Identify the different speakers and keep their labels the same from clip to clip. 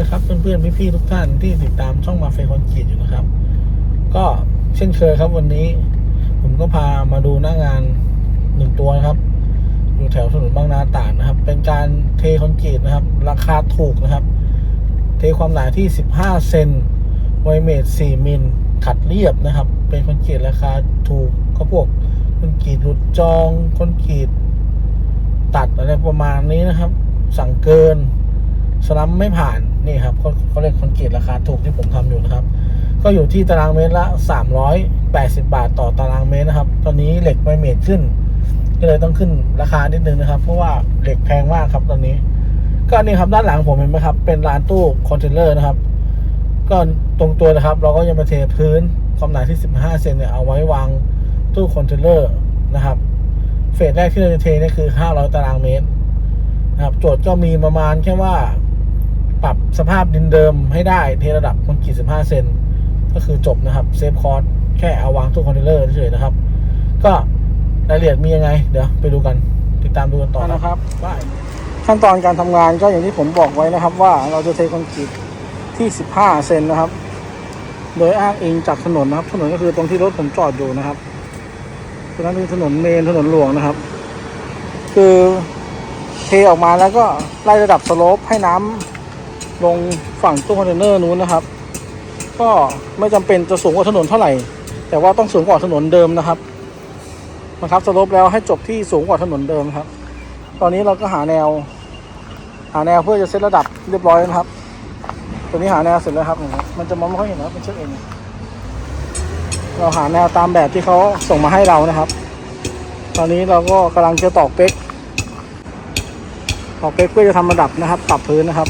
Speaker 1: นะครับ เพื่อนๆพี่ๆทุกท่านที่ติดตามช่องมาเฟคอนกรีตอยู่นะครับ ก็เช่นเคยครับวันนี้ ผมก็พามาดูหน้างานหนึ่งตัวนะครับ อยู่แถวถนนบางนาตราดนะครับ เป็นการเทคอนกรีตนะครับ ราคาถูกนะครับ เทความหนาที่ 15 เซนไวเมตร 4 มิลขัดเรียบนะครับ เป็นคอนกรีตราคาถูกก็พวกคอนกรีตหลุดจองคอนกรีตตัดอะไรประมาณนี้นะครับ สั่งเกินสลัมไม่ผ่าน นี่ครับเขาเขาเรียกคอนกรีตราคาถูกที่ผมทำอยู่นะครับ ก็อยู่ที่ตารางเมตรละ 380 บาทต่อตารางเมตรนะครับ ตอนนี้เหล็กไวเมตรขึ้น ก็เลยต้องขึ้นราคานิดนึงนะครับ เพราะว่าเหล็กแพงมากครับตอนนี้ ก็นี่ครับด้านหลังผมเห็นไหมครับ เป็นร้านตู้คอนเทนเนอร์นะครับ ก็ตรงตัวนะครับ เราก็จะมาเทพื้นความหนาที่ 15 เซนเนี่ยเอาไว้วางตู้คอนเทนเนอร์นะครับ เฟสแรกที่เราจะเทนี่คือ 500 ตารางเมตรนะครับ โจทย์ก็มีประมาณแค่ว่า ปรับสภาพดินเดิมให้ได้เทระดับคอนกรีต15 เซนก็คือจบนะครับเซฟคอร์สแค่เอาวางตู้คอนเทนเนอร์เฉยๆนะครับ ก็รายละเอียดมียังไง เดี๋ยวไปดูกันติดตามดูกันต่อนะครับได้ขั้นตอนการทำงานก็อย่างที่ผมบอกไว้นะครับ ว่าเราจะเทคอนกรีตที่ 15 เซนนะครับ โดยอ้างอิงจากถนนนะครับ ถนนก็คือตรงที่รถผมจอดอยู่นะครับตรงนั้นคือถนนเมนถนนหลวงนะครับ คือเทออกมาแล้วก็ไล่ระดับสโลปให้น้ำ ลงฝั่งตู้คอนเทนเนอร์นู้นนะครับ ก็ไม่จำเป็นจะสูงกว่าถนนเท่าไหร่ แต่ว่าต้องสูงกว่าถนนเดิมนะครับนะครับสลปแล้วให้จบที่สูงกว่าถนนเดิมครับ ตอนนี้เราก็หาแนว หาแนวเพื่อจะเซตระดับเรียบร้อยนะครับ ตัวนี้หาแนวเสร็จแล้วครับ มันจะมองไม่ค่อยเห็นนะครับเป็นเช็คเองเราหาแนวตามแบบที่เขาส่งมาให้เรานะครับ ตอนนี้เราก็กำลังจะตอกเป๊กตอกเป๊กเพื่อจะทำระดับนะครับ ปรับพื้นนะครับ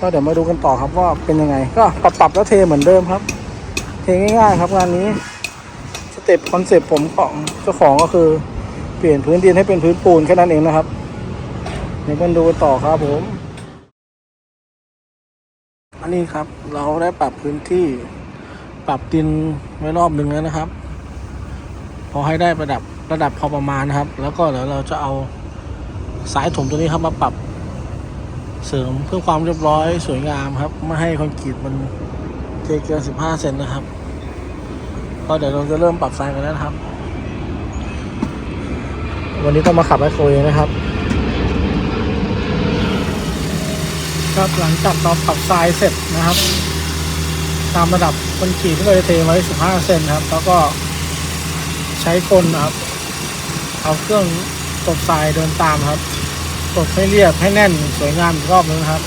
Speaker 1: ก็เดี๋ยวมาดูกันต่อครับว่าเป็นยังไง ก็ปรับปรับแล้วเทเหมือนเดิมครับ เทง่ายๆครับงานนี้สเต็ปคอนเซปต์ผมของเจ้าของก็คือเปลี่ยนพื้นดินให้เป็นพื้นปูนแค่นั้นเองนะครับ เดี๋ยวกันดูกันต่อครับผมอันนี้ครับเราได้ปรับพื้นที่ปรับดินไว้รอบหนึ่งแล้วนะครับ พอให้ได้ระดับระดับพอประมาณนะครับ แล้วก็เดี๋ยวเราจะเอาสายถมตัวนี้ครับมาปรับ เสริมเพื่อความเรียบร้อยสวยงามครับ ไม่ให้คอนกรีตมันเทเกิน 15 เซนนะครับก็เดี๋ยวเราจะเริ่มปรับทรายกันแล้วนะครับ วันนี้ต้องมาขับไอโคเองนะครับ ครับหลังจากเราปรับทรายเสร็จนะครับ ตามระดับคอนกรีตที่เราจะเทไว้ 15 เซนครับ แล้วก็ใช้คนนะครับ เอาเครื่องตบทรายเดินตามครับ ตบให้เรียบให้แน่นสวยงามอีกรอบนึงครับ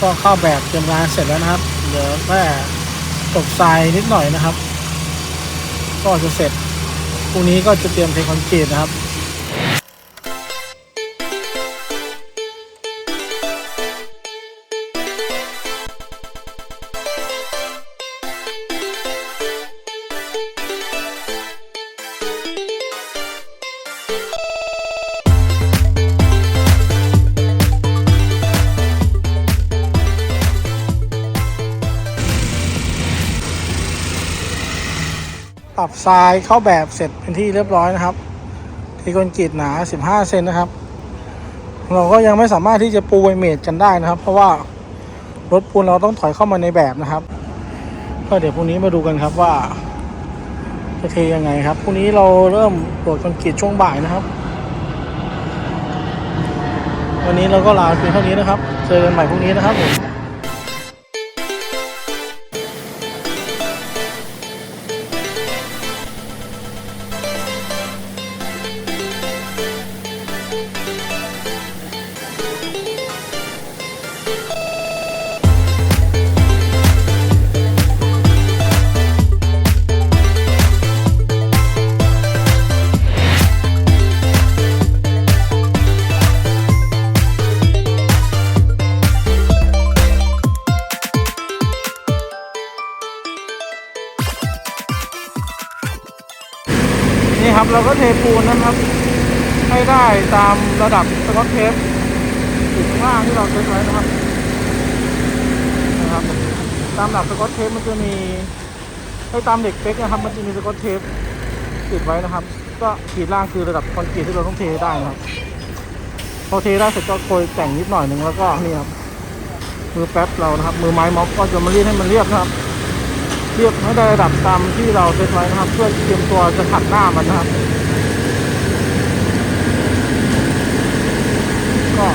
Speaker 1: ก็เข้าแบบเตรียมงานเสร็จแล้วนะครับเหลือแค่ตกทรายนิดหน่อยนะครับ ก็จะเสร็จพรุ่งนี้ก็จะเตรียมเทคอนกรีตนะครับ ทรายเข้าแบบเสร็จเป็นที่เรียบร้อยนะครับทีคอนกรีตหนา 15 เซนนะครับ เราก็ยังไม่สามารถที่จะปูไวเมดกันได้นะครับ เพราะว่ารถปูนเราต้องถอยเข้ามาในแบบนะครับ ก็เดี๋ยวพรุ่งนี้มาดูกันครับว่าจะเทยังไงครับพรุ่งนี้เราเริ่มตรวจคอนกรีตช่วงบ่ายนะครับ วันนี้เราก็ลาเพียงเท่านี้นะครับ เจอกันใหม่พรุ่งนี้นะครับ เราก็เทปูนนะครับ ให้ได้ตามระดับสกอตเทปอยู่ข้างล่างที่เราเซตไว้นะครับนะครับ ตามหลักสกอตเทปมันจะมีให้ตามเด็กเป๊กนะครับ มันจะมีสกอตเทปติดไว้นะครับ ก็ขีดล่างคือระดับคอนกรีตที่เราต้องเทได้นะครับ พอเทได้เสร็จก็โกยแต่งนิดหน่อยหนึ่งแล้วก็นี่ครับมือแป๊บเรานะครับ มือไม้ม็อบก็จะมารีดให้มันเรียบนะครับ เรียบให้ได้ระดับตามที่เราเซตไว้นะครับ เพื่อเตรียมตัวจะขัดหน้ามันนะครับ ก็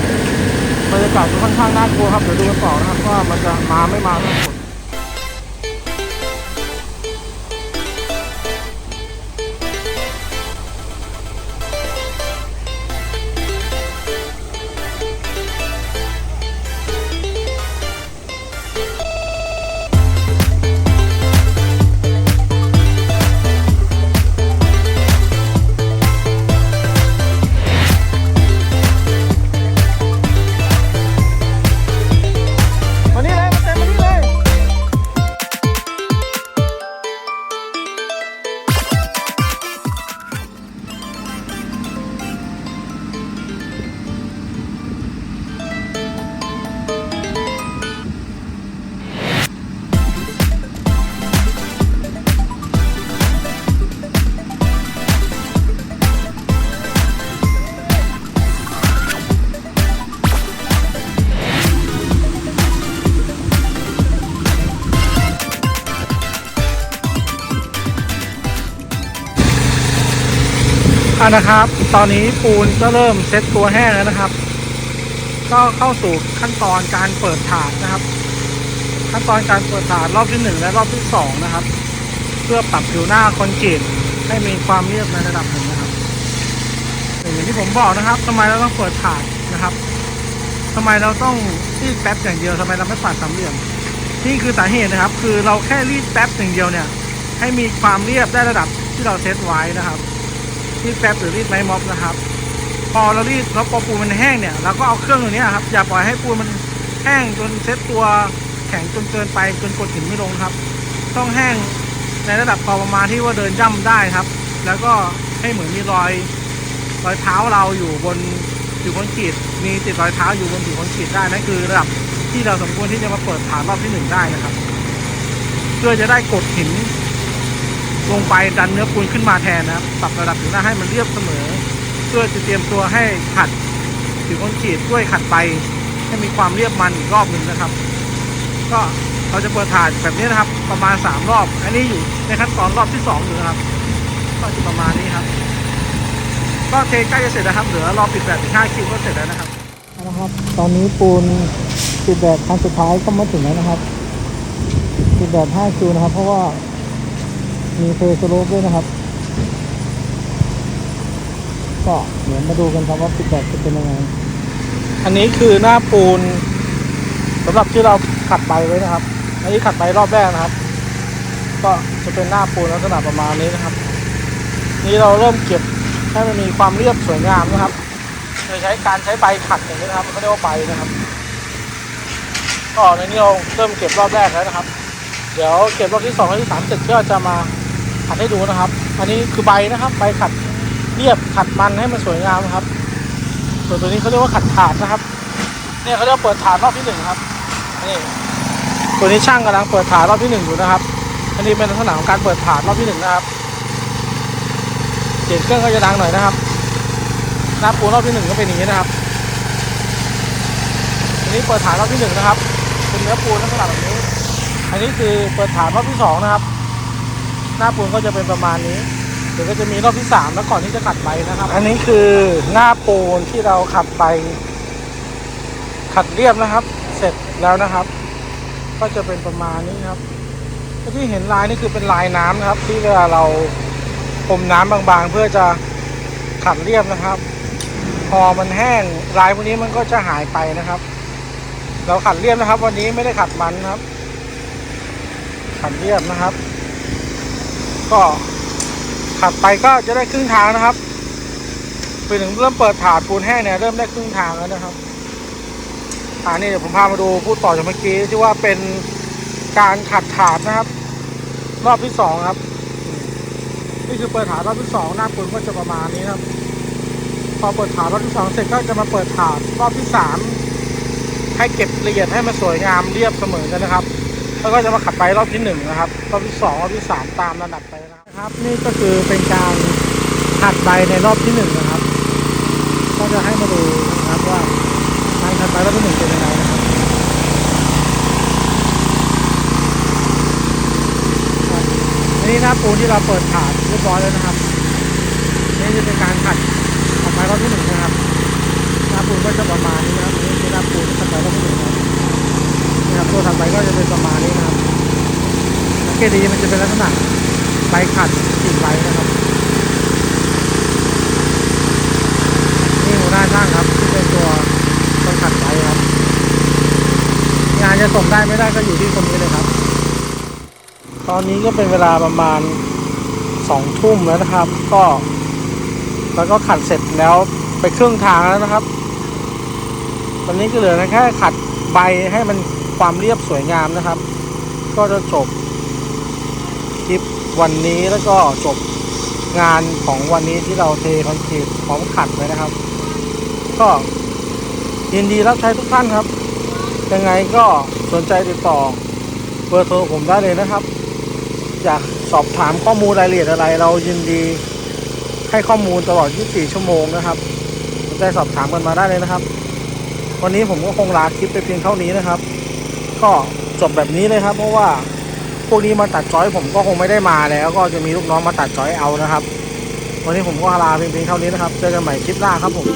Speaker 1: บรรยากาศค่อนข้างน่ากลัวครับเดี๋ยวดูกันต่อนะครับว่ามันจะมาไม่มาทั้งห อะนะครับ ตอนนี้ปูนก็เริ่มเซ็ตตัวแห้งแล้วนะครับ ก็เข้าสู่ขั้นตอนการเปิดถาดนะครับ ขั้นตอนการเปิดถาดรอบที่หนึ่งและรอบที่สองนะครับ เพื่อปรับผิวหน้าคอนกรีตให้มีความเรียบในระดับหนึ่งนะครับอย่างที่ผมบอกนะครับทำไมเราต้องเปิดถาดนะครับทำไมเราต้องรีดแป๊บอย่างเดียวทำไมเราไม่ปัดสามเหลี่ยมนี่คือสาเหตุนะครับ คือเราแค่รีดแป๊บอย่างเดียวเนี่ย ให้มีความเรียบได้ระดับที่เราเซตไว้นะครับ รีดแป๊บหรือรีดไม้ม็อบนะครับ พอเรารีดแล้วพอปูนมันแห้งเนี่ยเราก็เอาเครื่องตัวนี้ครับอย่าปล่อยให้ปูนมันแห้งจนเซ็ตตัวแข็งจนเกินไปจนกดหินไม่ลงครับ ต้องแห้งในระดับพอประมาณที่ว่าเดินย่ำได้ครับ แล้วก็ให้เหมือนมีรอยรอยเท้าเราอยู่บนผิวคอนกรีตมีติดรอยเท้าอยู่บนผิวคอนกรีตได้นั่นคือระดับที่เราสมควรที่จะมาเปิดฐานรอบที่หนึ่งได้นะครับ เพื่อจะได้กดหิน ลงไปดันเนื้อปูนขึ้นมาแทนนะครับปรับระดับผิวหน้าให้มันเรียบเสมอ เพื่อจะเตรียมตัวให้ขัดผิวคอนกรีตด้วยขัดไป ให้มีความเรียบมันอีกรอบหนึ่งนะครับ ก็เราจะเปิดถ่านแบบนี้นะครับ ประมาณสามรอบ อันนี้อยู่ในขั้นตอนรอบที่สองอยู่นะครับก็จะประมาณนี้ครับ ก็เทใกล้จะเสร็จแล้วครับเหลือรอปิดแบบอีกห้าคิวก็เสร็จแล้วนะครับนะครับ ตอนนี้ปูนปิดแบบครั้งสุดท้ายก็มาถึงแล้วนะครับปิดแบบห้าคิวนะครับ เพราะว่า มีเทสโลปด้วยนะครับ ก็เดี๋ยวมาดูกันครับว่าฟีดแบ็กจะเป็นยังไง อันนี้คือหน้าปูนสำหรับที่เราขัดใบไว้นะครับ อันนี้ขัดใบรอบแรกนะครับ ก็จะเป็นหน้าปูนลักษณะประมาณนี้นะครับ นี่เราเริ่มเก็บให้มันมีความเรียบสวยงามนะครับ โดยใช้การใช้ใบขัดอย่างนี้นะครับเขาเรียกว่าใบนะครับก็ในนี้เราเริ่มเก็บรอบแรกแล้วนะครับ เดี๋ยวเก็บรอบที่สองรอบที่สามเสร็จก็จะมา ขัดให้ดูนะครับ อันนี้คือใบนะครับ ใบขัดเรียบขัดมันให้มันสวยงามครับ ส่วนตัวนี้เขาเรียกว่าขัดถาดนะครับ เนี่ยเขาเรียกว่าเปิดถาดรอบที่หนึ่งครับนี่ตัวนี้ช่างกำลังเปิดถาดรอบที่หนึ่งอยู่นะครับ อันนี้เป็นลักษณะของการเปิดถาดรอบที่หนึ่งนะครับเสียงเครื่องก็จะดังหน่อยนะครับน้าปูรอบที่หนึ่งก็เป็นอย่างนี้นะครับอันนี้เปิดฐานรอบที่หนึ่งนะครับ เป็นเนื้อปูลักษณะแบบนี้ อันนี้คือเปิดฐานรอบที่สองนะครับ หน้าปูนก็จะเป็นประมาณนี้เดี๋ยวก็จะมีรอบที่สามแล้วก่อนที่จะขัดใบนะครับ อันนี้คือหน้าปูนที่เราขัดใบขัดเรียบนะครับ เสร็จแล้วนะครับ ก็จะเป็นประมาณนี้ครับที่เห็นลายนี่คือเป็นลายน้ำนะครับ ที่เวลาเราพรมน้ำบางๆ เพื่อจะขัดเรียบนะครับ พอมันแห้งลายพวกนี้มันก็จะหายไปนะครับ เราขัดเรียบนะครับ วันนี้ไม่ได้ขัดมันครับ ขัดเรียบนะครับ ก็ขัดไปก็จะได้ครึ่งทางนะครับไปถึงเริ่มเปิดถาดปูนแห้งเนี่ยเริ่มได้ครึ่งทางแล้วนะครับอ่านี่เดี๋ยวผมพามาดูพูดต่อจากเมื่อกี้ที่ว่าเป็นการขัดถาดนะครับ รอบที่สองครับ นี่คือเปิดถาดรอบที่สองหน้าปูนก็จะประมาณนี้ครับ พอเปิดถาดรอบที่สองเสร็จก็จะมาเปิดถาดรอบที่สามให้เก็บละเอียดให้มันสวยงามเรียบเสมอกันนะครับ แล้วก็จะมาขับไปรอบที่หนึ่งนะครับ รอบที่สองรอบที่สามตามระดับไปนะครับ นี่ก็คือเป็นการขัดใบในรอบที่หนึ่งนะครับ ก็จะให้มาดูนะครับว่าการขัดใบรอบที่หนึ่งเป็นยังไงนะครับนี่นะปูนที่เราเปิดถาดเรียบร้อยแล้วนะครับ นี่จะเป็นการขัดขัดใบรอบที่หนึ่งนะครับ หน้าปูนก็จะประมาณนี้นะครับนี่คือหน้าปูนขัดใบรอบที่หนึ่งครับ ตัวถัดไปก็จะเป็นประมาณนี้นะครับสังเกตดีมันจะเป็นลักษณะใบขัดกิ่งใบนะครับนี่หัวหน้าช่างครับที่เป็นตัวคนขัดไว้ครับ งานจะส่งได้ไม่ได้ก็อยู่ที่คนนี้เลยครับ ตอนนี้ก็เป็นเวลาประมาณสองทุ่มแล้วนะครับ ก็แล้วก็ขัดเสร็จแล้วไปครึ่งทางแล้วนะครับ ตอนนี้ก็เหลือแค่ขัดใบให้มัน ความเรียบสวยงามนะครับ ก็จะจบคลิปวันนี้แล้วก็จบงานของวันนี้ที่เราเทคอนกรีตพร้อมขัดไว้นะครับ ก็ยินดีรับใช้ทุกท่านครับ ยังไงก็สนใจติดต่อเบอร์โทรผมได้เลยนะครับ อยากสอบถามข้อมูลรายละเอียดอะไร เรายินดีให้ข้อมูลตลอด 24 ชั่วโมงนะครับสนใจสอบถามกันมาได้เลยนะครับ วันนี้ผมก็คงลาคลิปไปเพียงเท่านี้นะครับ ก็จบแบบนี้เลยครับ เพราะว่าพวกนี้มาตัดจอยผมก็คงไม่ได้มาแล้ว ก็จะมีลูกน้องมาตัดจอยเอานะครับ วันนี้ผมก็ลาเพียงเท่านี้นะครับ เจอกันใหม่คลิปหน้าครับผม